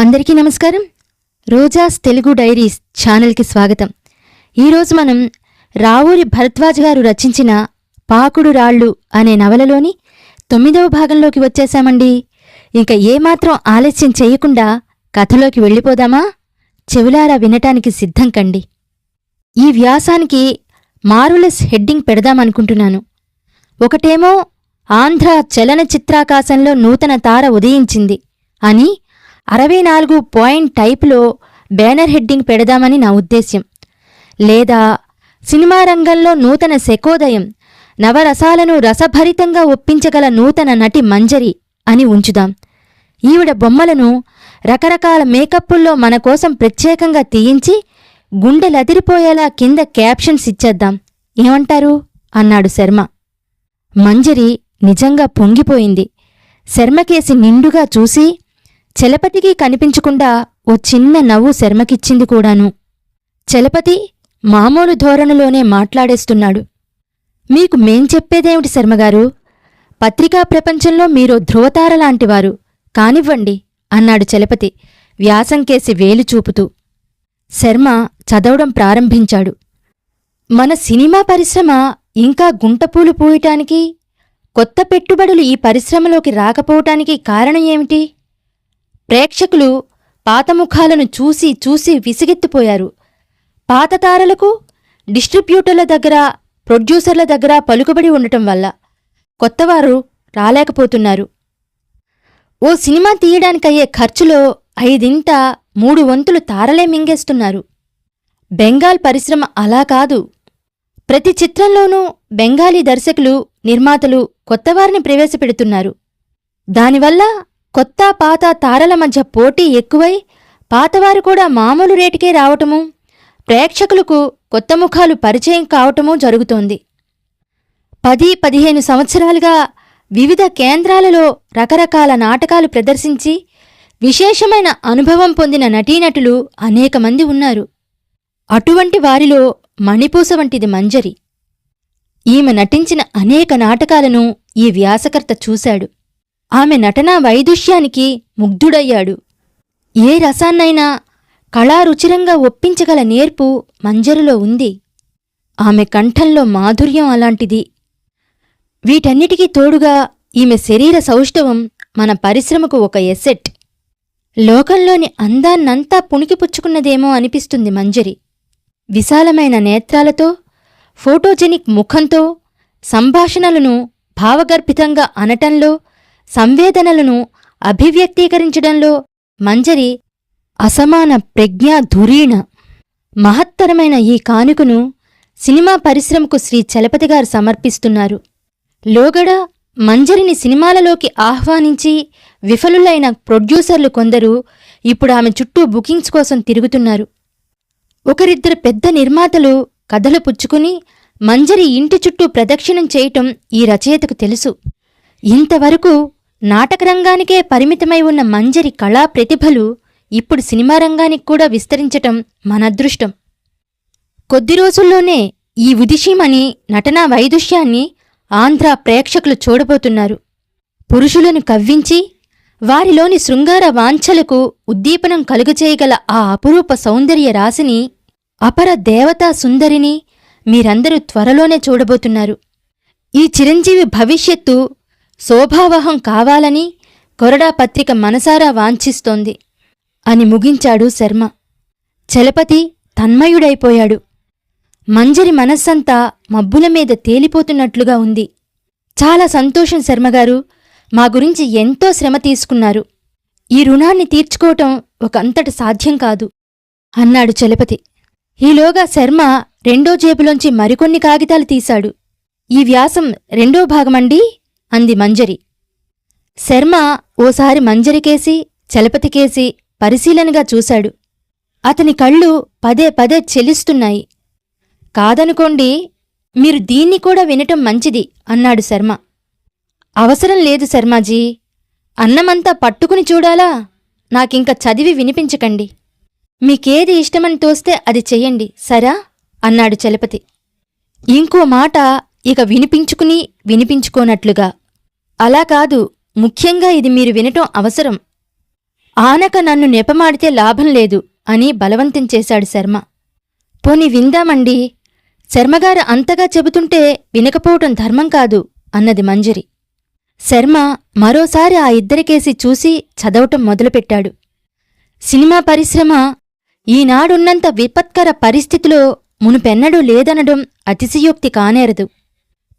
అందరికీ నమస్కారం. రోజాస్ తెలుగు డైరీస్ ఛానల్కి స్వాగతం. ఈరోజు మనం రావూరి భరద్వాజ్ గారు రచించిన పాకుడు రాళ్ళు అనే నవలలోని తొమ్మిదవ భాగంలోకి వచ్చేశామండి. ఇంకా ఏమాత్రం ఆలస్యం చేయకుండా కథలోకి వెళ్ళిపోదామా? చెవులారా వినటానికి సిద్ధం కండి. ఈ వ్యాసానికి మారులెస్ హెడ్డింగ్ పెడదామనుకుంటున్నాను. ఒకటేమో ఆంధ్ర చలనచిత్రాకాశంలో నూతన తార ఉదయించింది అని అరవై నాలుగు పాయింట్ టైప్లో బ్యానర్ హెడ్డింగ్ పెడదామని నా ఉద్దేశ్యం. లేదా సినిమా రంగంలో నూతన శకోదయం నవరసాలను రసభరితంగా ఒప్పించగల నూతన నటి మంజరి అని ఉంచుదాం. ఈవిడ బొమ్మలను రకరకాల మేకప్పుల్లో మన కోసం ప్రత్యేకంగా తీయించి గుండెలదిరిపోయేలా కింద క్యాప్షన్స్ ఇచ్చేద్దాం. ఏమంటారు? అన్నాడు శర్మ. మంజరి నిజంగా పొంగిపోయింది. శర్మకేసి నిండుగా చూసి చలపతికి కనిపించకుండా ఓ చిన్న నవ్వు శర్మకిచ్చింది కూడాను. చలపతి మామూలు ధోరణిలోనే మాట్లాడేస్తున్నాడు. మీకు మేం చెప్పేదేమిటి శర్మగారు? పత్రికా ప్రపంచంలో మీరు ధ్రువతార లాంటివారు. కానివ్వండి అన్నాడు చలపతి వ్యాసంకేసి వేలు చూపుతూ. శర్మ చదవడం ప్రారంభించాడు. మన సినిమా పరిశ్రమ ఇంకా గుంటపూలు పూయటానికి కొత్త పెట్టుబడులు ఈ పరిశ్రమలోకి రాకపోవటానికి కారణం ఏమిటి? ప్రేక్షకులు పాత ముఖాలను చూసి చూసి విసిగెత్తిపోయారు. పాత తారలకు డిస్ట్రిబ్యూటర్ల దగ్గర ప్రొడ్యూసర్ల దగ్గర పలుకుబడి ఉండటం వల్ల కొత్తవారు రాలేకపోతున్నారు. ఓ సినిమా తీయడానికయ్యే ఖర్చులో ఐదింట మూడు వంతులు తారలే మింగేస్తున్నారు. బెంగాల్ పరిశ్రమ అలా కాదు. ప్రతి చిత్రంలోనూ బెంగాలీ దర్శకులు నిర్మాతలు కొత్తవారిని ప్రవేశపెడుతున్నారు. దానివల్ల కొత్త పాత తారల మధ్య పోటీ ఎక్కువై పాతవారు కూడా మామూలు రేటుకే రావటము ప్రేక్షకులకు కొత్త ముఖాలు పరిచయం కావటమూ జరుగుతోంది. పది పదిహేను సంవత్సరాలుగా వివిధ కేంద్రాలలో రకరకాల నాటకాలు ప్రదర్శించి విశేషమైన అనుభవం పొందిన నటీనటులు అనేక మంది ఉన్నారు. అటువంటి వారిలో మణిపూస వంటిది మంజరి. ఈమె నటించిన అనేక నాటకాలను ఈ వ్యాసకర్త చూశాడు. ఆమె నటనా వైదుష్యానికి ముగ్ధుడయ్యాడు. ఏ రసాన్నైనా కళారుచిరంగా ఒప్పించగల నేర్పు మంజరిలో ఉంది. ఆమె కంఠంలో మాధుర్యం అలాంటిది. వీటన్నిటికీ తోడుగా ఈమె శరీర సౌష్ఠవం మన పరిశ్రమకు ఒక ఎసెట్. లోకంలోని అందాన్నంతా పుణికిపుచ్చుకున్నదేమో అనిపిస్తుంది మంజరి. విశాలమైన నేత్రాలతో ఫోటోజెనిక్ ముఖంతో సంభాషణలను భావగర్భితంగా అనటంలో సంవేదనలను అభివ్యక్తీకరించడంలో మంజరి అసమాన ప్రజ్ఞా ధురీణ. మహత్తరమైన ఈ కానుకను సినిమా పరిశ్రమకు శ్రీ చలపతిగారు సమర్పిస్తున్నారు. లోగడ మంజరిని సినిమాలలోకి ఆహ్వానించి విఫలులైన ప్రొడ్యూసర్లు కొందరు ఇప్పుడు ఆమె చుట్టూ బుకింగ్స్ కోసం తిరుగుతున్నారు. ఒకరిద్దరు పెద్ద నిర్మాతలు కథలు పుచ్చుకుని మంజరి ఇంటి చుట్టూ ప్రదక్షిణం చేయటం ఈ రచయితకు తెలుసు. ఇంతవరకు నాటకరంగానికే పరిమితమై ఉన్న మంజరి కళా ప్రతిభలు ఇప్పుడు సినిమా రంగానికి కూడా విస్తరించటం మన అదృష్టం. కొద్ది రోజుల్లోనే ఈ ఉదిషీమని నటనా వైదుష్యాన్ని ఆంధ్ర ప్రేక్షకులు చూడబోతున్నారు. పురుషులను కవ్వించి వారిలోని శృంగార వాంఛలకు ఉద్దీపనం కలుగచేయగల ఆ అపురూప సౌందర్య రాశిని అపర దేవతా సుందరిని మీరందరూ త్వరలోనే చూడబోతున్నారు. ఈ చిరంజీవి భవిష్యత్తు శోభావహం కావాలని కొరడా పత్రిక మనసారా వాంఛిస్తోంది అని ముగించాడు శర్మ. చలపతి తన్మయుడైపోయాడు. మంజరి మనస్సంతా మబ్బుల మీద తేలిపోతున్నట్లుగా ఉంది. చాలా సంతోషం శర్మగారు మా గురించి ఎంతో శ్రమ తీసుకున్నారు. ఈ రుణాన్ని తీర్చుకోవటం ఒకంతటి సాధ్యం కాదు అన్నాడు చలపతి. ఈలోగా శర్మ రెండో జేబులోంచి మరికొన్ని కాగితాలు తీశాడు. ఈ వ్యాసం రెండో భాగమండి? అంది మంజరి. శర్మ ఓసారి మంజరికేసి చలపతికేసి పరిశీలనగా చూశాడు. అతని కళ్ళు పదే పదే చెలిస్తున్నాయి. కాదనుకోండి మీరు దీన్ని కూడా వినటం మంచిది అన్నాడు శర్మ. అవసరం లేదు శర్మాజీ అన్నమంతా పట్టుకుని చూడాలా? నాకింక చదివి వినిపించకండి. మీకేది ఇష్టమని తోస్తే అది చెయ్యండి సరా? అన్నాడు చలపతి. ఇంకో మాట ఇక వినిపించుకుని వినిపించుకోనట్లుగా. అలా కాదు ముఖ్యంగా ఇది మీరు వినటం అవసరం. ఆనక నన్ను నెపమాడితే లాభం లేదు అని బలవంతం చేశాడు శర్మ. పోని విందామండి. శర్మగారు అంతగా చెబుతుంటే వినకపోవటం ధర్మం కాదు అన్నది మంజరి. శర్మ మరోసారి ఆ ఇద్దరికేసి చూసి చదవటం మొదలుపెట్టాడు. సినిమా పరిశ్రమ ఈనాడున్నంత విపత్కర పరిస్థితిలో మునుపెన్నడూ లేదనడం అతిశయోక్తి కానేరదు.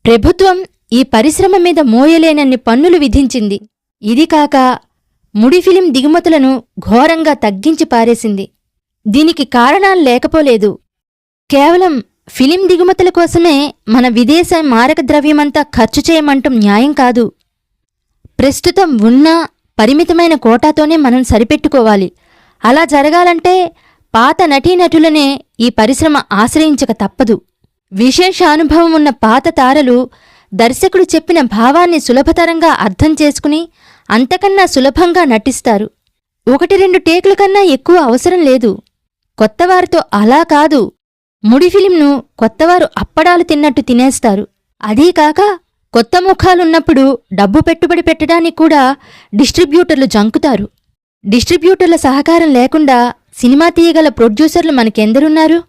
ప్రభుత్వం ఈ పరిశ్రమ మీద మోయలేనన్ని పన్నులు విధించింది. ఇది కాక ముడి ఫిలిం దిగుమతులను ఘోరంగా తగ్గించి పారేసింది. దీనికి కారణాలు లేకపోలేదు. కేవలం ఫిలిం దిగుమతుల కోసమే మన విదేశ మారక ద్రవ్యమంతా ఖర్చు చేయమంటం న్యాయం కాదు. ప్రస్తుతం ఉన్న పరిమితమైన కోటాతోనే మనం సరిపెట్టుకోవాలి. అలా జరగాలంటే పాత నటీనటులనే ఈ పరిశ్రమ ఆశ్రయించక తప్పదు. విశేష అనుభవం ఉన్న పాత తారలు దర్శకుడు చెప్పిన భావాన్ని సులభతరంగా అర్థం చేసుకుని అంతకన్నా సులభంగా నటిస్తారు. ఒకటి రెండు టేకుల కన్నా ఎక్కువ అవసరం లేదు. కొత్తవారితో అలా కాదు. ముడి ఫిలింను కొత్తవారు అప్పడాలు తిన్నట్టు తినేస్తారు. అదీకాక కొత్త ముఖాలున్నప్పుడు డబ్బు పెట్టుబడి పెట్టడానికి కూడా డిస్ట్రిబ్యూటర్లు జంకుతారు. డిస్ట్రిబ్యూటర్ల సహకారం లేకుండా సినిమా తీయగల ప్రొడ్యూసర్లు మనకెందరున్నారు?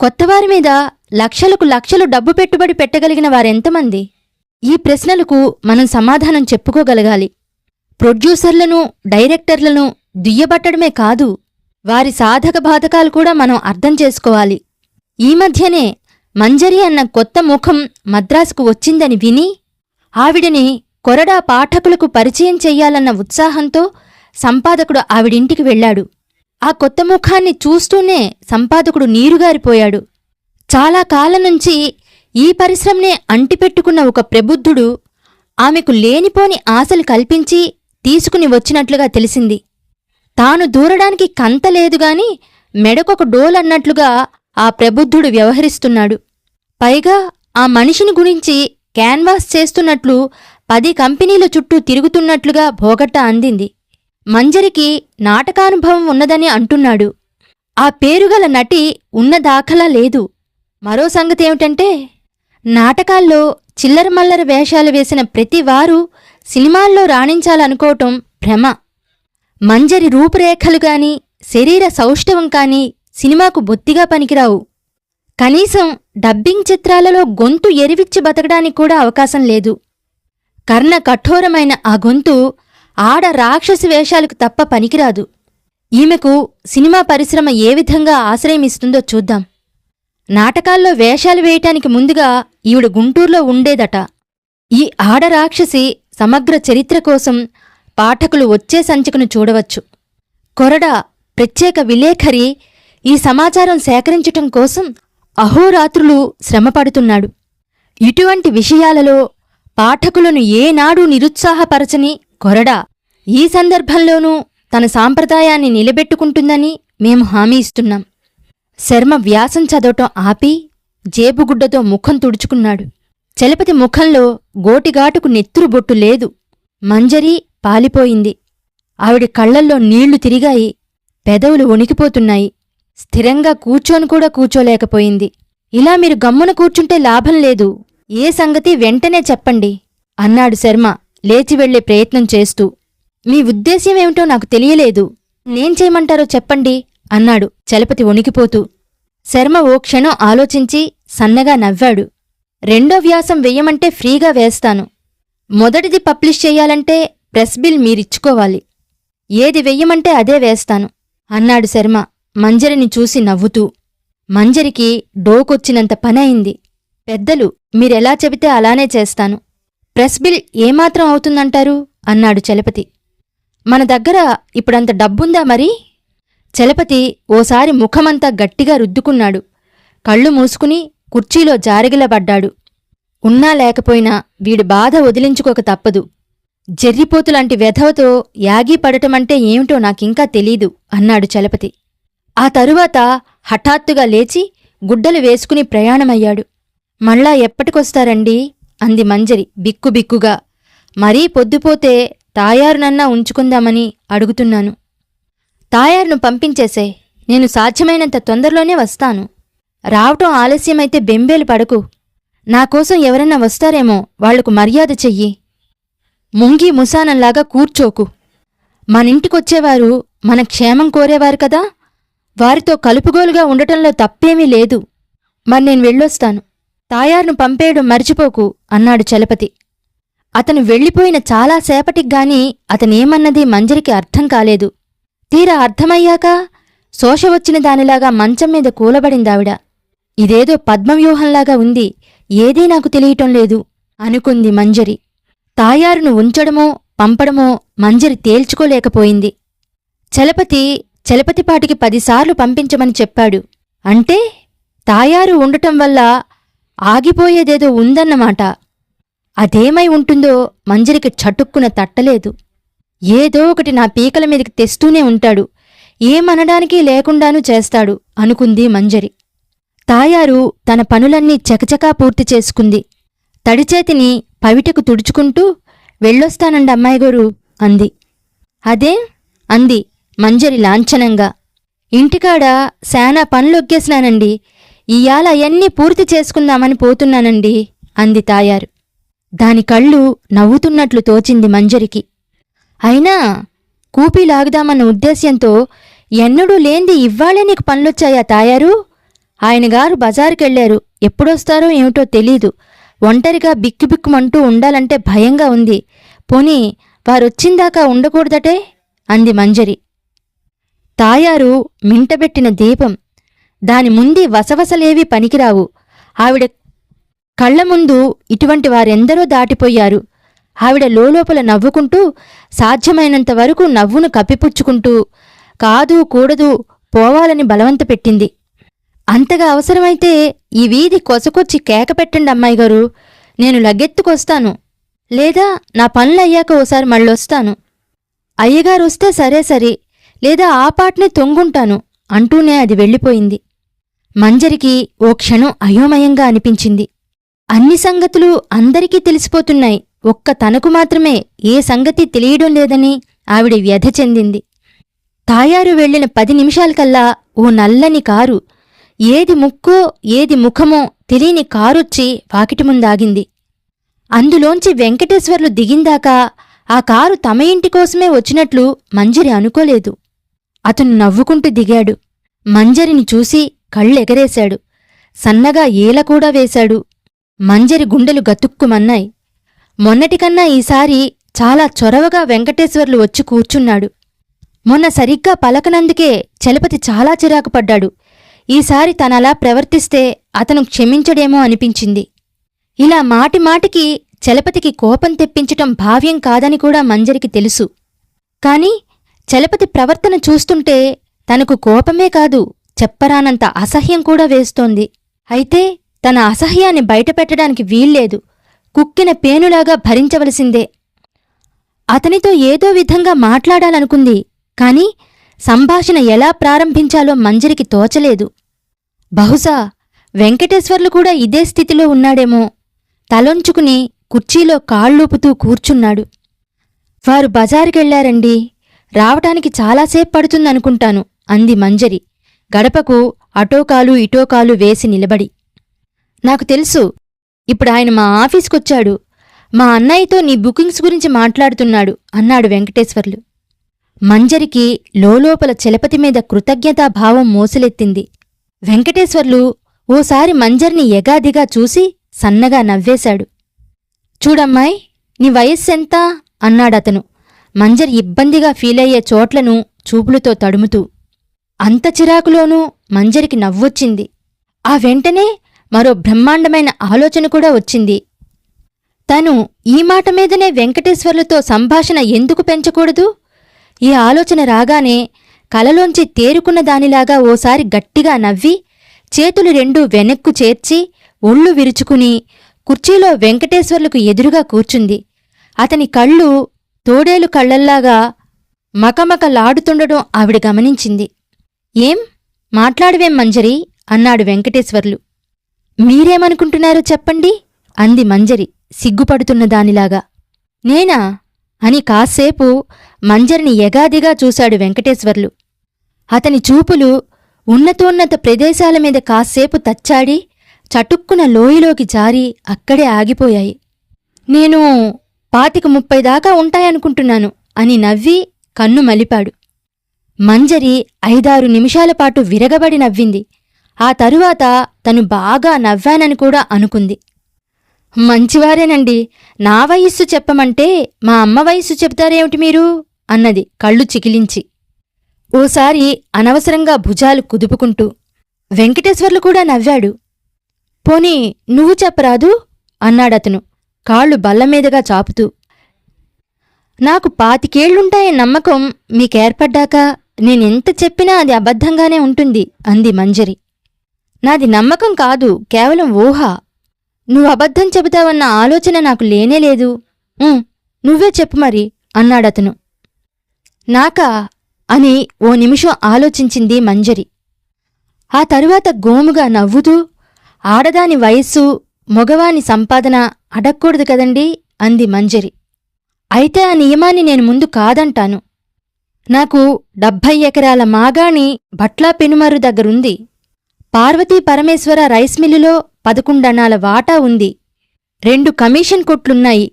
కొత్తవారి మీద లక్షలకు లక్షలు డబ్బు పెట్టుబడి పెట్టగలిగిన వారెంతమంది? ఈ ప్రశ్నలకు మనం సమాధానం చెప్పుకోగలగాలి. ప్రొడ్యూసర్లను డైరెక్టర్లను దుయ్యబట్టడమే కాదు వారి సాధక బాధకాలు కూడా మనం అర్థం చేసుకోవాలి. ఈ మధ్యనే మంజరి అన్న కొత్త ముఖం మద్రాసుకు వచ్చిందని విని ఆవిడని కొరడా పాఠకులకు పరిచయం చెయ్యాలన్న ఉత్సాహంతో సంపాదకుడు ఆవిడింటికి వెళ్ళాడు. ఆ కొత్త ముఖాన్ని చూస్తూనే సంపాదకుడు నీరుగారిపోయాడు. చాలా కాలం నుంచి ఈ పరిశ్రమనే అంటిపెట్టుకున్న ఒక ప్రబుద్ధుడు ఆమెకు లేనిపోని ఆశలు కల్పించి తీసుకుని వచ్చినట్లుగా తెలిసింది. తాను దూరడానికి కంతలేదుగాని మెడకొక డోలన్నట్లుగా ఆ ప్రబుద్ధుడు వ్యవహరిస్తున్నాడు. పైగా ఆ మనిషిని గురించి క్యాన్వాస్ చేస్తున్నట్లు పది కంపెనీల చుట్టూ తిరుగుతున్నట్లుగా భోగట్ట అందింది. మంజరికి నాటకానుభవం ఉన్నదని అంటున్నాడు. ఆ పేరుగల నటి ఉన్న దాఖలా లేదు. మరో సంగతి ఏమిటంటే నాటకాల్లో చిల్లరమల్లర వేషాలు వేసిన ప్రతివారు సినిమాల్లో రాణించాలనుకోవటం భ్రమ. మంజరి రూపురేఖలు కానీ శరీర సౌష్ఠవం కానీ సినిమాకు బొత్తిగా పనికిరావు. కనీసం డబ్బింగ్ చిత్రాలలో గొంతు ఎరివిచ్చి బతకడానికి కూడా అవకాశం లేదు. కర్ణ కఠోరమైన ఆ గొంతు ఆడ రాక్షసి వేషాలకు తప్ప పనికిరాదు. ఈమెకు సినిమా పరిశ్రమ ఏ విధంగా ఆశ్రయమిస్తుందో చూద్దాం. నాటకాల్లో వేషాలు వేయటానికి ముందుగా ఈవిడ గుంటూరులో ఉండేదట. ఈ ఆడరాక్షసి సమగ్ర చరిత్ర కోసం పాఠకులు వచ్చే సంచికను చూడవచ్చు. కొరడ ప్రత్యేక విలేఖరి ఈ సమాచారం సేకరించటం కోసం అహోరాత్రులు శ్రమపడుతున్నాడు. ఇటువంటి విషయాలలో పాఠకులను ఏనాడు నిరుత్సాహపరచని కొరడ ఈ సందర్భంలోనూ తన సాంప్రదాయాన్ని నిలబెట్టుకుంటుందని మేము హామీ ఇస్తున్నాం. శర్మ వ్యాసం చదవటం ఆపి జేబుగుడ్డతో ముఖం తుడుచుకున్నాడు. చలపతి ముఖంలో గోటిగాటుకు నెత్తురు బొట్టు లేదు. మంజరి పాలిపోయింది. ఆవిడ కళ్ళల్లో నీళ్ళు తిరిగాయి. పెదవులు వణికిపోతున్నాయి. స్థిరంగా కూర్చొని కూడా కూర్చోలేకపోయింది. ఇలా మీరు గమ్మున కూర్చుంటే లాభం లేదు. ఏ సంగతి వెంటనే చెప్పండి అన్నాడు శర్మ లేచి వెళ్ళే ప్రయత్నం చేస్తూ. మీ ఉద్దేశ్యమేమిటో నాకు తెలియలేదు. నేం చేయమంటారో చెప్పండి అన్నాడు చలపతి వణికిపోతూ. శర్మ ఓ క్షణం ఆలోచించి సన్నగా నవ్వాడు. రెండో వ్యాసం వెయ్యమంటే ఫ్రీగా వేస్తాను. మొదటిది పబ్లిష్ చెయ్యాలంటే ప్రెస్ బిల్ మీరిచ్చుకోవాలి. ఏది వెయ్యమంటే అదే వేస్తాను అన్నాడు శర్మ మంజరిని చూసి నవ్వుతూ. మంజరికి డోకొచ్చినంత పనయింది. పెద్దలు మీరెలా చెబితే అలానే చేస్తాను. ప్రెస్ బిల్ ఏమాత్రం అవుతుందంటారు అన్నాడు చలపతి. మన దగ్గర ఇప్పుడంత డబ్బుందా మరి? చలపతి ఓసారి ముఖమంతా గట్టిగా రుద్దుకున్నాడు. కళ్ళు మూసుకుని కుర్చీలో జారగిలబడ్డాడు. ఉన్నా లేకపోయినా వీడి బాధ వదిలించుకోక తప్పదు. జర్రిపోతులాంటి వెధవతో యాగీ పడటమంటే ఏమిటో నాకింకా తెలీదు అన్నాడు చలపతి. ఆ తరువాత హఠాత్తుగా లేచి గుడ్డలు వేసుకుని ప్రయాణమయ్యాడు. మళ్ళా ఎప్పటికొస్తారండి? అంది మంజరి బిక్కుబిక్కుగా మరీ పొద్దుపోతే తాయారునన్నా ఉంచుకుందామని అడుగుతున్నాను. తాయారును పంపించేసే. నేను సాధ్యమైనంత తొందరలోనే వస్తాను. రావటం ఆలస్యమైతే బెంబేలు పడకు. నాకోసం ఎవరన్నా వస్తారేమో వాళ్ళకు మర్యాద చెయ్యి. ముంగి ముసానంలాగా కూర్చోకు. మనింటికొచ్చేవారు మన క్షేమం కోరేవారు కదా? వారితో కలుపుగోలుగా ఉండటంలో తప్పేమీ లేదు. మరి నేను వెళ్ళొస్తాను. తాయారును పంపేయడం మర్చిపోకు అన్నాడు చలపతి. అతను వెళ్ళిపోయిన చాలాసేపటికి గాని అతనేమన్నది మంజరికి అర్థం కాలేదు. తీరా అర్థమయ్యాక శోష వచ్చిన దానిలాగా మంచం మీద కూలబడిందావిడ. ఇదేదో పద్మవ్యూహంలాగా ఉంది ఏదీ నాకు తెలియటం లేదు అనుకుంది మంజరి. తాయారును ఉంచడమో పంపడమో మంజరి తేల్చుకోలేకపోయింది. చలపతి చలపతిపాటికి పదిసార్లు పంపించమని చెప్పాడు. అంటే తాయారు ఉండటం వల్ల ఆగిపోయేదేదో ఉందన్నమాట. అదేమై ఉంటుందో మంజరికి చటుక్కున తట్టలేదు. ఏదో ఒకటి నా పీకల మీదకి తెస్తూనే ఉంటాడు. ఏమనడానికి లేకుండానూ చేస్తాడు అనుకుంది మంజరి. తాయారు తన పనులన్నీ చకచకా పూర్తి చేసుకుంది. తడిచేతిని పవిటకు తుడుచుకుంటూ వెళ్ళొస్తానండి అమ్మాయిగోరు అంది. అదే అంది మంజరి లాంఛనంగా. ఇంటికాడ శానా పనులొగ్గేసినానండి. ఇయాల అవన్నీ పూర్తి చేసుకుందామని పోతున్నానండి అంది తాయారు. దాని కళ్ళు నవ్వుతున్నట్లు తోచింది మంజరికి. అయినా కూపీ లాగుదామన్న ఉద్దేశ్యంతో ఎన్నడూ లేంది ఇవ్వాలే నీకు పనులొచ్చాయా తాయారు? ఆయనగారు బజారుకెళ్ళారు ఎప్పుడొస్తారో ఏమిటో తెలీదు. ఒంటరిగా బిక్కుబిక్కుమంటూ ఉండాలంటే భయంగా ఉంది. పోనీ వారొచ్చిందాకా ఉండకూడదటే? అంది మంజరి. తాయారు మింటబెట్టిన దీపం. దాని ముందు వసవసలేవీ పనికిరావు. ఆవిడ కళ్ళ ముందు ఇటువంటి వారెందరో దాటిపోయారు. ఆవిడ లోలోపల నవ్వుకుంటూ సాధ్యమైనంత వరకు నవ్వును కప్పిపుచ్చుకుంటూ కాదు కూడదు పోవాలని బలవంత పెట్టింది. అంతగా అవసరమైతే ఈ వీధి కొసకొచ్చి కేక పెట్టండి అమ్మాయి గారు. నేను లగ్గెత్తుకొస్తాను. లేదా నా పనులయ్యాక ఓసారి మళ్ళొస్తాను. అయ్యగారు వస్తే సరే సరే లేదా ఆ పాటనే తొంగుంటాను అంటూనే అది వెళ్ళిపోయింది. మంజరికి ఓ క్షణం అయోమయంగా అనిపించింది. అన్ని సంగతులు అందరికీ తెలిసిపోతున్నాయి. ఒక్క తనకు మాత్రమే ఏ సంగతి తెలియడం లేదని ఆవిడ వ్యధ చెందింది. తాయారు వెళ్ళిన పది నిమిషాలకల్లా ఓ నల్లని కారు ఏది ముక్కో ఏది ముఖమో తెలియని కారొచ్చి వాకిటి ముందాగింది. అందులోంచి వెంకటేశ్వర్లు దిగిందాకా ఆ కారు తమ ఇంటి కోసమే వచ్చినట్లు మంజరి అనుకోలేదు. అతను నవ్వుకుంటూ దిగాడు. మంజరిని చూసి కళ్ళెగరేశాడు. సన్నగా ఏలకూడా వేశాడు. మంజరి గుండెలు గతుక్కుమన్నాయి. మొన్నటికన్నా ఈసారి చాలా చొరవగా వెంకటేశ్వర్లు వచ్చి కూర్చున్నాడు. మొన్న సరిగ్గా పలకనందుకే చలపతి చాలా చిరాకు పడ్డాడు. ఈసారి తనలా ప్రవర్తిస్తే అతను క్షమించడేమో అనిపించింది. ఇలా మాటిమాటికి చలపతికి కోపం తెప్పించటం భావ్యం కాదని కూడా మంజరికి తెలుసు. కాని చలపతి ప్రవర్తన చూస్తుంటే తనకు కోపమే కాదు చెప్పరానంత అసహ్యం కూడా వేస్తోంది. అయితే తన అసహ్యాన్ని బయటపెట్టడానికి వీల్లేదు. కుక్కిన పేనులాగా భరించవలసిందే. అతనితో ఏదో విధంగా మాట్లాడాలనుకుంది కాని సంభాషణ ఎలా ప్రారంభించాలో మంజరికి తోచలేదు. బహుశా వెంకటేశ్వర్లు కూడా ఇదే స్థితిలో ఉన్నాడేమో. తలొంచుకుని కుర్చీలో కాళ్ళూపుతూ కూర్చున్నాడు. వారు బజారుకెళ్ళారండి. రావటానికి చాలాసేపు పడుతుందనుకుంటాను అంది మంజరి. గడపకు అటోకాలు ఇటోకాలు వేసి నిలబడి. నాకు తెలుసు ఇప్పుడు ఆయన మా ఆఫీస్కొచ్చాడు. మా అన్నయ్యతో నీ బుకింగ్స్ గురించి మాట్లాడుతున్నాడు అన్నాడు వెంకటేశ్వర్లు. మంజరికి లోలోపల చలపతి మీద కృతజ్ఞతాభావం మోసలెత్తింది. వెంకటేశ్వర్లు ఓసారి మంజర్ని ఎగాదిగా చూసి సన్నగా నవ్వేశాడు. చూడమ్మాయి నీ వయస్సెంత? అన్నాడతను. మంజర్ ఇబ్బందిగా ఫీలయ్యే చోట్లను చూపులతో తడుముతూ. అంత చిరాకులోనూ మంజరికి నవ్వొచ్చింది. ఆ వెంటనే మరో బ్రహ్మాండమైన ఆలోచన కూడా వచ్చింది. తను ఈ మాట మీదనే వెంకటేశ్వర్లతో సంభాషణ ఎందుకు పెంచకూడదు? ఈ ఆలోచన రాగానే కలలోంచి తేరుకున్న దానిలాగా ఓసారి గట్టిగా నవ్వి చేతులు రెండూ వెనక్కు చేర్చి ఒళ్ళు విరుచుకుని కుర్చీలో వెంకటేశ్వర్లకు ఎదురుగా కూర్చుంది. అతని కళ్ళు తోడేలు కళ్ళల్లాగా మకమకలాడుతుండటం ఆవిడ గమనించింది. ఏం? మాట్లాడవేం మంజరి? అన్నాడు వెంకటేశ్వర్లు. మీరేమనుకుంటున్నారో చెప్పండి అంది మంజరి సిగ్గుపడుతున్న దానిలాగా. నేనా? అని కాసేపు మంజరిని ఎగాదిగా చూశాడు వెంకటేశ్వర్లు. అతని చూపులు ఉన్నతోన్నత ప్రదేశాల మీద కాసేపు తచ్చాడి చటుక్కున లోయలోకి జారి అక్కడే ఆగిపోయాయి. నేను పాతిక ముప్పై దాకా ఉంటాయనుకుంటున్నాను అని నవ్వి కన్ను మలిపాడు. మంజరి ఐదారు నిమిషాల పాటు విరగబడి నవ్వింది. ఆ తరువాత తను బాగా నవ్వానని కూడా అనుకుంది. మంచివారేనండి. నా వయస్సు చెప్పమంటే మా అమ్మ వయస్సు చెప్తారేమిటి మీరు? అన్నది కళ్ళు చికిలించి. ఓసారి అనవసరంగా భుజాలు కుదుపుకుంటూ వెంకటేశ్వర్లు కూడా నవ్వాడు. పోనీ నువ్వు చెప్పరాదు? అన్నాడతను. కాళ్ళు బల్లమీదగా చాపుతూ. నాకు పాతికేళ్ళుంటాయే నమ్మకం మీకేర్పడ్డాక నేనెంత చెప్పినా అది అబద్ధంగానే ఉంటుంది అంది మంజరి. నాది నమ్మకం కాదు కేవలం ఊహ. నువ్వు అబద్ధం చెబుతావన్న ఆలోచన నాకు లేనేలేదు నువ్వే చెప్పు మరి అన్నాడతను. నాకా అని ఓ నిమిషం ఆలోచించింది మంజరి. ఆ తరువాత గోముగా నవ్వుతూ ఆడదాని వయస్సు మగవాని సంపాదన అడక్కూడదు కదండి అంది మంజరి. అయితే ఆ నియమాన్ని నేను ముందు కాదంటాను. నాకు డెబ్భై ఎకరాల మాగాణి భట్లా పెనుమరు దగ్గరుంది. పార్వతీ పరమేశ్వర రైస్ మిల్లులో పదకొండణాల వాటా ఉంది. రెండు కమిషన్ కొట్లున్నాయి.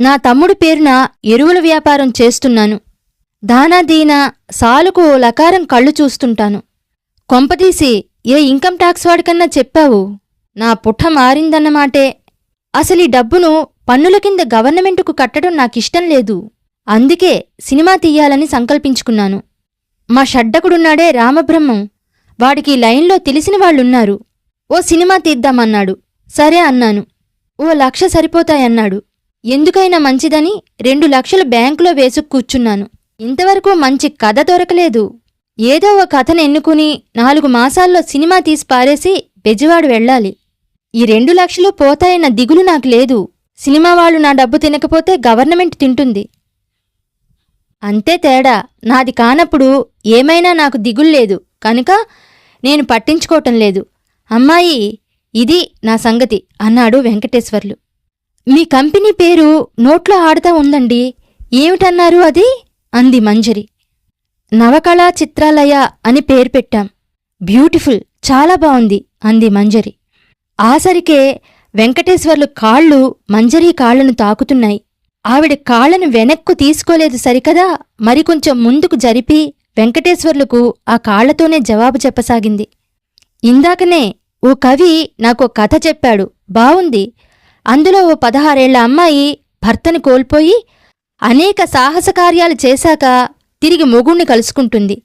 నా తమ్ముడు పేరున ఎరువుల వ్యాపారం చేస్తున్నాను. దానాదీనా సాలుకు ఓ లకారం కళ్ళు చూస్తుంటాను. కొంపదీసి ఏ ఇన్కమ్ టాక్స్ వాడికన్నా చెప్పావు? నా పుట్ట మారిందన్నమాటే అసలు ఈ డబ్బును పన్నుల కింద గవర్నమెంటుకు కట్టడం నాకిష్టం లేదు. అందుకే సినిమా తీయాలని సంకల్పించుకున్నాను. మా షడ్డకుడున్నాడే రామబ్రహ్మం. వాడికి లైన్లో తెలిసిన వాళ్ళున్నారు. ఓ సినిమా తీద్దామన్నాడు. సరే అన్నాను. ఓ లక్ష సరిపోతాయన్నాడు. ఎందుకైనా మంచిదని రెండు లక్షలు బ్యాంకులో వేసుకు కూర్చున్నాను. ఇంతవరకు మంచి కథ దొరకలేదు. ఏదో ఓ కథను ఎన్నుకుని నాలుగు మాసాల్లో సినిమా తీసి పారేసి బెజవాడు వెళ్ళాలి. ఈ రెండు లక్షలు పోతాయన్న దిగులు నాకు లేదు. సినిమా వాళ్ళు నా డబ్బు తినకపోతే గవర్నమెంట్ తింటుంది. అంతే తేడా. నాది కానప్పుడు ఏమైనా నాకు దిగుల్లేదు కనుక నేను పట్టించుకోవటం లేదు. అమ్మాయి ఇది నా సంగతి అన్నాడు వెంకటేశ్వర్లు. మీ కంపెనీ పేరు నోట్లో ఆడుతా ఉందండి. ఏమిటన్నారు అది? అంది మంజరి. నవకళా చిత్రాలయ అని పేరు పెట్టాం. బ్యూటిఫుల్ చాలా బావుంది అంది మంజరి. ఆసరికే వెంకటేశ్వర్లు కాళ్ళు మంజరి కాళ్ళను తాకుతున్నాయి. ఆవిడ కాళ్ళను వెనక్కు తీసుకోలేదు సరికదా? మరికొంచెం ముందుకు జరిపి వెంకటేశ్వర్లకు ఆ కాళ్ళతోనే జవాబు చెప్పసాగింది. ఇందాకనే ఓ కవి నాకు కథ చెప్పాడు. బావుంది. అందులో ఓ పదహారేళ్ళ అమ్మాయి భర్తను కోల్పోయి అనేక సాహస కార్యాలు చేశాక తిరిగి మొగుణ్ణి కలుసుకుంటుంది.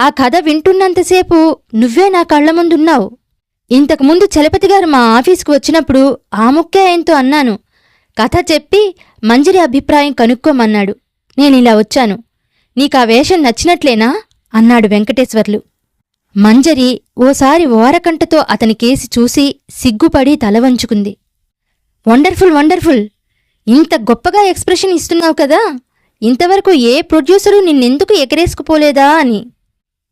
ఆ కథ వింటున్నంతసేపు నువ్వే నా కళ్ళ ముందున్నావు. ఇంతకుముందు చలపతిగారు మా ఆఫీసుకు వచ్చినప్పుడు ఆ ముక్కే ఆయనతో అన్నాను. కథ చెప్పి మంజరి అభిప్రాయం కనుక్కోమన్నాడు. నేనిలా వచ్చాను. నీకా వేషం నచ్చినట్లేనా? అన్నాడు వెంకటేశ్వర్లు. మంజరి ఓసారి ఓరకంటతో అతని కేసి చూసి సిగ్గుపడి తలవంచుకుంది వండర్ఫుల్ వండర్ఫుల్. ఇంత గొప్పగా ఎక్స్ప్రెషన్ ఇస్తున్నావు కదా? ఇంతవరకు ఏ ప్రొడ్యూసరు నిన్నెందుకు ఎగరేసుకుపోలేదా అని.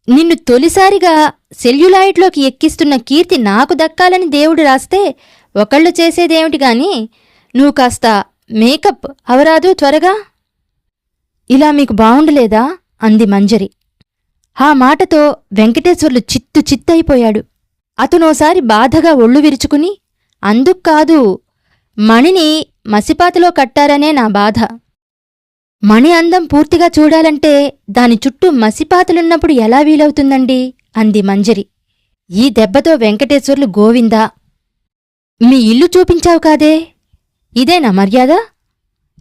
నిన్ను తొలిసారిగా సెల్యులాయిడ్లోకి ఎక్కిస్తున్న కీర్తి నాకు దక్కాలని దేవుడు రాస్తే ఒకళ్ళు చేసేదేమిటి గాని? నువ్వు కాస్త మేకప్ అవరాదు త్వరగా. ఇలా మీకు బావుండలేదా? అంది మంజరి. ఆ మాటతో వెంకటేశ్వర్లు చిత్తు చిత్తయిపోయాడు. అతనోసారి బాధగా ఒళ్ళు విరుచుకుని అందుక్కాదు మణిని మసిపాతలో కట్టారనే నా బాధ. మణి అందం పూర్తిగా చూడాలంటే దాని చుట్టూ మసిపాతలున్నప్పుడు ఎలా వీలవుతుందండి? అంది మంజరి. ఈ దెబ్బతో వెంకటేశ్వర్లు గోవిందా. మీ ఇల్లు చూపించావు కాదే? ఇదేనా మర్యాద?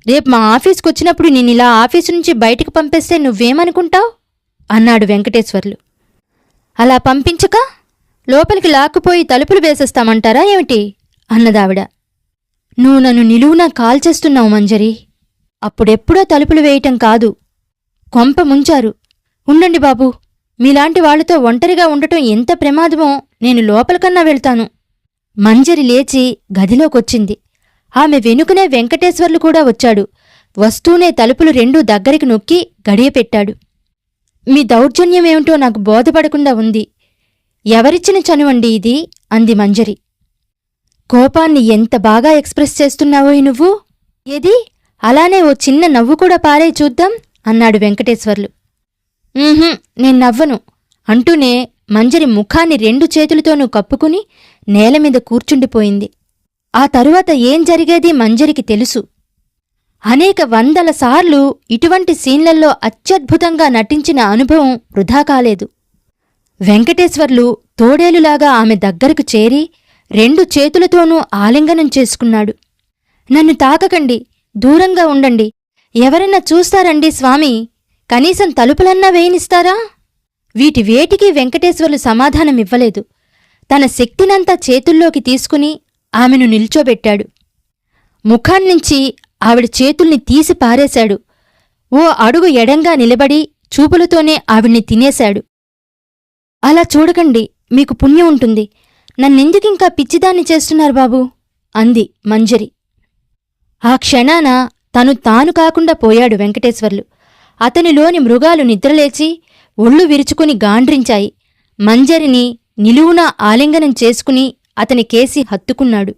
రేపు మా ఆఫీస్కి వచ్చినప్పుడు నేను ఇలా ఆఫీసు నుంచి బయటకు పంపేస్తే నువ్వేమనుకుంటావు? అన్నాడు వెంకటేశ్వర్లు. అలా పంపించక లోపలికి లాక్కుపోయి తలుపులు వేసేస్తామంటారా ఏమిటి? అన్నదావిడ. నువ్వు నన్ను నిలువునా కాల్చేస్తున్నావు మంజరి? అప్పుడెప్పుడో తలుపులు వేయటం కాదు. కొంప ముంచారు. ఉండండి బాబు మీలాంటి వాళ్ళతో ఒంటరిగా ఉండటం ఎంత ప్రమాదమో నేను లోపలికన్నా వెళ్తాను. మంజరి లేచి గదిలోకొచ్చింది. ఆమె వెనుకనే వెంకటేశ్వర్లు కూడా వచ్చాడు. వస్తూనే తలుపులు రెండూ దగ్గరికి నొక్కి గడియపెట్టాడు మీ దౌర్జన్యమేమిటో నాకు బోధపడకుండా ఉంది. ఎవరిచ్చిన చనువండి ఇది? అంది మంజరి. కోపాన్ని ఎంత బాగా ఎక్స్ప్రెస్ చేస్తున్నావోయ్ నువ్వు? ఏది? అలానే ఓ చిన్న నవ్వు కూడా పారే చూద్దాం అన్నాడు వెంకటేశ్వర్లు. నేను నవ్వను. అంటూనే మంజరి ముఖాన్ని రెండు చేతులతోనూ కప్పుకుని నేల మీద కూర్చుండిపోయింది. ఆ తరువాత ఏం జరిగేది మంజరికి తెలుసు. అనేక వందల సార్లు ఇటువంటి సీన్లలో అత్యద్భుతంగా నటించిన అనుభవం వృధా కాలేదు. వెంకటేశ్వర్లు తోడేలులాగా ఆమె దగ్గరకు చేరి రెండు చేతులతోనూ ఆలింగనం చేసుకున్నాడు. నన్ను తాకకండి దూరంగా ఉండండి ఎవరన్నా చూస్తారండి స్వామి కనీసం తలుపులన్నా వేయనిస్తారా? వీటి వేటికి వెంకటేశ్వర్లు సమాధానమివ్వలేదు. తన శక్తినంతా చేతుల్లోకి తీసుకుని ఆమెను నిల్చోబెట్టాడు. ముఖాన్నించి ఆవిడ చేతుల్ని తీసి పారేశాడు. ఓ అడుగు ఎడంగా నిలబడి చూపులతోనే ఆవిడ్ని తినేశాడు. అలా చూడకండి మీకు పుణ్యం ఉంటుంది. నన్నెందుకింకా పిచ్చిదాన్ని చేస్తున్నారు బాబూ? అంది మంజరి. ఆ క్షణాన తను తాను కాకుండా పోయాడు వెంకటేశ్వర్లు. అతనిలోని మృగాలు నిద్రలేచి ఒళ్ళు విరుచుకుని గాండ్రించాయి. మంజరిని నిలువునా ఆలింగనం చేసుకుని అతని కేసి హత్తుకున్నాడు.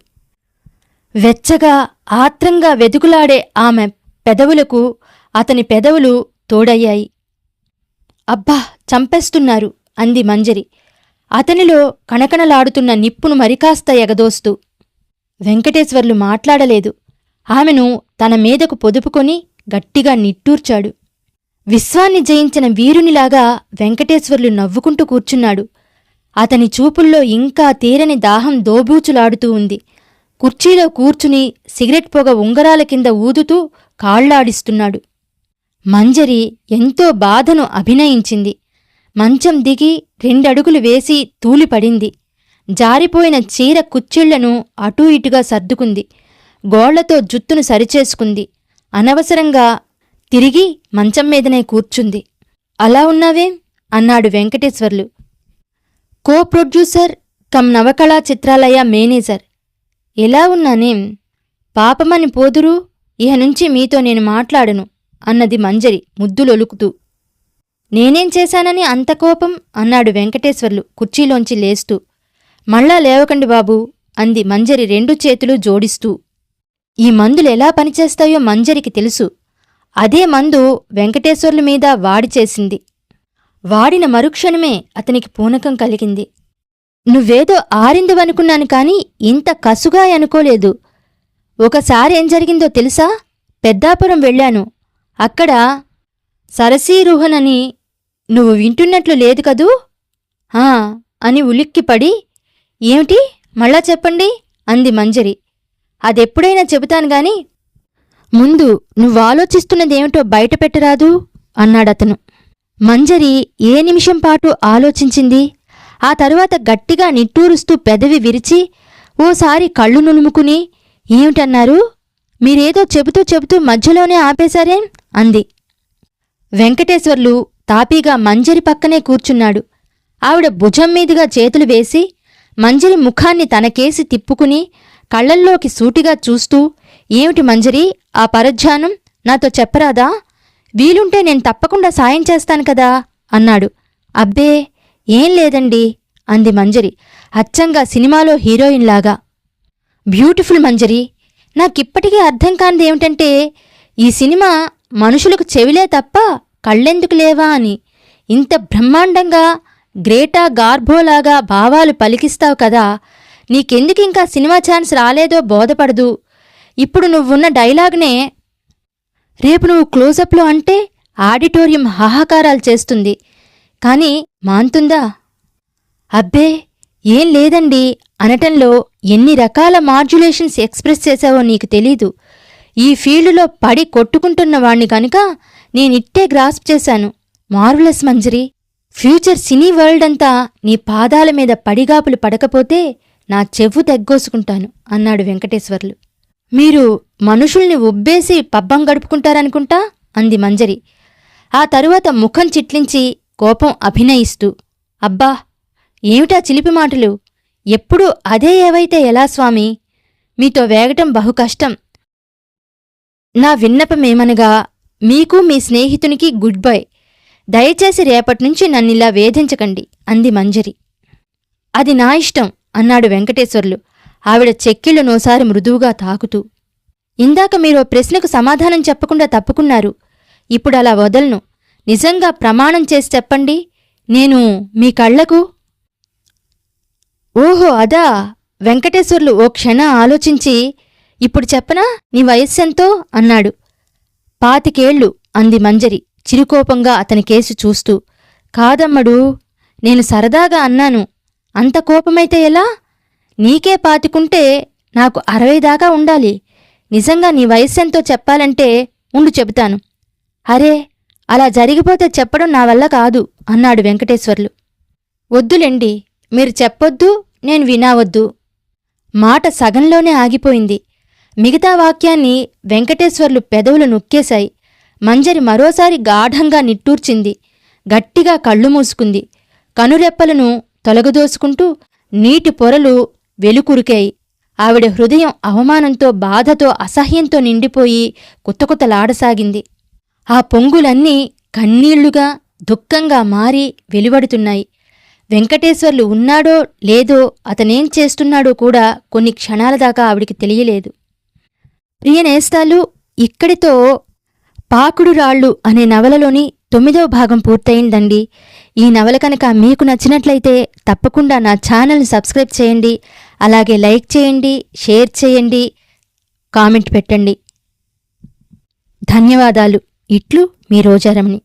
వెచ్చగా ఆత్రంగా వెదుకులాడే ఆమె పెదవులకు అతని పెదవులు తోడయ్యాయి. అబ్బా చంపేస్తున్నారు అంది మంజరి. అతనిలో కణకణలాడుతున్న నిప్పును మరికాస్త ఎగదోస్తూ. వెంకటేశ్వర్లు మాట్లాడలేదు. ఆమెను తన మీదకు పొదుపుకొని గట్టిగా నిట్టూర్చాడు. విశ్వాన్ని జయించిన వీరునిలాగా వెంకటేశ్వర్లు నవ్వుకుంటూ కూర్చున్నాడు. అతని చూపుల్లో ఇంకా తీరని దాహం దోబూచులాడుతూ ఉంది. కుర్చీలో కూర్చుని సిగరెట్ పొగ ఉంగరాల కింద ఊదుతూ కాళ్ళాడిస్తున్నాడు మంజరి ఎంతో బాధను అభినయించింది. మంచం దిగి రెండడుగులు వేసి తూలిపడింది. జారిపోయిన చీర కుచ్చిళ్ళను అటూ ఇటుగా సర్దుకుంది. గోళ్ళతో జుత్తును సరిచేసుకుంది. అనవసరంగా తిరిగి మంచం మీదనే కూర్చుంది. అలా ఉన్నావేం? అన్నాడు Venkateswarlu. Co producer cum Navakala Chitralaya manager. ఎలా ఉన్నానేం పాపమని పోదురు ఇహ నుంచి మీతో నేను మాట్లాడను అన్నది మంజరి ముద్దులొలుకుతూ. నేనేం చేశానని అంత కోపం అన్నాడు వెంకటేశ్వర్లు కుర్చీలోంచి లేస్తూ. మళ్ళా లేవకండి బాబూ అంది మంజరి రెండు చేతులు జోడిస్తూ. ఈ మందులు ఎలా పనిచేస్తాయో మంజరికి తెలుసు. అదే మందు వెంకటేశ్వర్లు మీద వాడి చేసింది. వాడిన మరుక్షణమే అతనికి పూనకం కలిగింది. నువ్వేదో ఆరిందవనుకున్నాను కాని ఇంత కసుగా అనుకోలేదు. ఒకసారి ఏం జరిగిందో తెలుసా? పెద్దాపురం వెళ్ళాను. అక్కడ సరసీరుహనని నువ్వు వింటున్నట్లు లేదు కదూ? ఆ అని ఉలిక్కిపడి ఏమిటి? మళ్ళా చెప్పండి అంది మంజరి. అదెప్పుడైనా చెబుతాను గాని ముందు నువ్వు ఆలోచిస్తున్నదేమిటో బయట పెట్టరాదు అన్నాడతను. మంజరి ఏ నిమిషం పాటు ఆలోచించింది? ఆ తరువాత గట్టిగా నిట్టూరుస్తూ పెదవి విరిచి ఓసారి కళ్ళు నులుముకుని ఏమిటన్నారు? మీరేదో చెబుతూ చెబుతూ మధ్యలోనే ఆపేశారేం? అంది. వెంకటేశ్వర్లు తాపీగా మంజరి పక్కనే కూర్చున్నాడు. ఆవిడ భుజం మీదుగా చేతులు వేసి మంజరి ముఖాన్ని తనకేసి తిప్పుకుని కళ్ళల్లోకి సూటిగా చూస్తూ ఏమిటి మంజరి? ఆ పరధ్యానం? నాతో చెప్పరాదా? వీలుంటే నేను తప్పకుండా సాయం చేస్తాను కదా? అన్నాడు. అబ్బే ఏం లేదండి అంది మంజరి అచ్చంగా సినిమాలో హీరోయిన్లాగా బ్యూటిఫుల్ మంజరి నాకిప్పటికీ అర్థం కానిది ఏమిటంటే ఈ సినిమా మనుషులకు చెవిలే తప్ప కళ్ళెందుకు లేవా అని. ఇంత బ్రహ్మాండంగా గ్రేటా గార్భోలాగా భావాలు పలికిస్తావు కదా నీకెందుకు ఇంకా సినిమా ఛాన్స్ రాలేదో బోధపడదు. ఇప్పుడు నువ్వున్న డైలాగ్నే రేపు నువ్వు క్లోజప్లో అంటే ఆడిటోరియం హాహాకారాలు చేస్తుంది. కానీ మాంతుందా? అబ్బే ఏం లేదండి. అనటంలో ఎన్ని రకాల మాడ్యులేషన్స్ ఎక్స్ప్రెస్ చేశావో నీకు తెలీదు. ఈ ఫీల్డ్లో పడి కొట్టుకుంటున్న వాణ్ణి కనుక నేనిట్టే గ్రాస్ప్ చేశాను. Marvellous Manjari future cine world అంతా నీ పాదాల మీద పడిగాపులు పడకపోతే నా చెవు తెగ్గోసుకుంటాను అన్నాడు వెంకటేశ్వర్లు. మీరు మనుషుల్ని ఉబ్బేసి పబ్బం గడుపుకుంటారనుకుంటా? అంది మంజరి. ఆ తరువాత ముఖం చిట్లించి కోపం అభినయిస్తూ అబ్బా ఏమిటా చిలిపి మాటలు? ఎప్పుడూ అదే ఏవైతే ఎలా స్వామి? మీతో వేగటం బహు కష్టం. నా విన్నపమేమనగా మీకు మీ స్నేహితునికి గుడ్ బై. దయచేసి రేపటినుంచి నన్నిలా వేధించకండి అంది మంజరి. అది నా ఇష్టం అన్నాడు వెంకటేశ్వర్లు. ఆవిడ చెక్కిళ్ళు నోసారి మృదువుగా తాకుతూ ఇందాక మీరో ప్రశ్నకు సమాధానం చెప్పకుండా తప్పుకున్నారు. ఇప్పుడలా వదలను. నిజంగా ప్రమాణం చేసి చెప్పండి. నేను మీ కళ్ళకు ఓహో అదా. వెంకటేశ్వర్లు ఓ క్షణ ఆలోచించి ఇప్పుడు చెప్పనా? నీ వయస్సెంతో అన్నాడు. పాతికేళ్ళు అంది మంజరి చిరుకోపంగా అతని కేసు చూస్తూ. కాదమ్మడు నేను సరదాగా అన్నాను. అంత కోపమైతే ఎలా? నీకే పాతికుంటే నాకు అరవై దాకా ఉండాలి. నిజంగా నీ వయస్సెంతో చెప్పాలంటే ఉండు చెబుతాను. అరే అలా జరిగిపోతే చెప్పడం నా వల్ల కాదు అన్నాడు వెంకటేశ్వర్లు. వద్దులెండి మీరు చెప్పొద్దు నేను వినావద్దు. మాట సగంలోనే ఆగిపోయింది. మిగతా వాక్యాన్ని వెంకటేశ్వర్లు పెదవులు నొక్కేశాయి. మంజరి మరోసారి గాఢంగా నిట్టూర్చింది. గట్టిగా కళ్ళు మూసుకుంది. కనురెప్పలను తొలగదోసుకుంటూ నీటి పొరలు వెలుకురికాయి. ఆవిడ హృదయం అవమానంతో బాధతో అసహ్యంతో నిండిపోయి కుత్తకుతలాడసాగింది ఆ పొంగులన్నీ కన్నీళ్ళుగా దుఃఖంగా మారి వెలువడుతున్నాయి. వెంకటేశ్వర్లు ఉన్నాడో లేదో అతనేం చేస్తున్నాడో కూడా కొన్ని క్షణాల దాకా ఆవిడికి తెలియలేదు. ప్రియనేస్తాలు ఇక్కడితో పాకుడు రాళ్ళు అనే నవలలోని తొమ్మిదవ భాగం పూర్తయిందండి. ఈ నవల కనుక మీకు నచ్చినట్లయితే తప్పకుండా నా ఛానల్ని సబ్స్క్రైబ్ చేయండి. అలాగే లైక్ చేయండి షేర్ చేయండి కామెంట్ పెట్టండి. ధన్యవాదాలు. ఇట్లు మీ రోజారమణి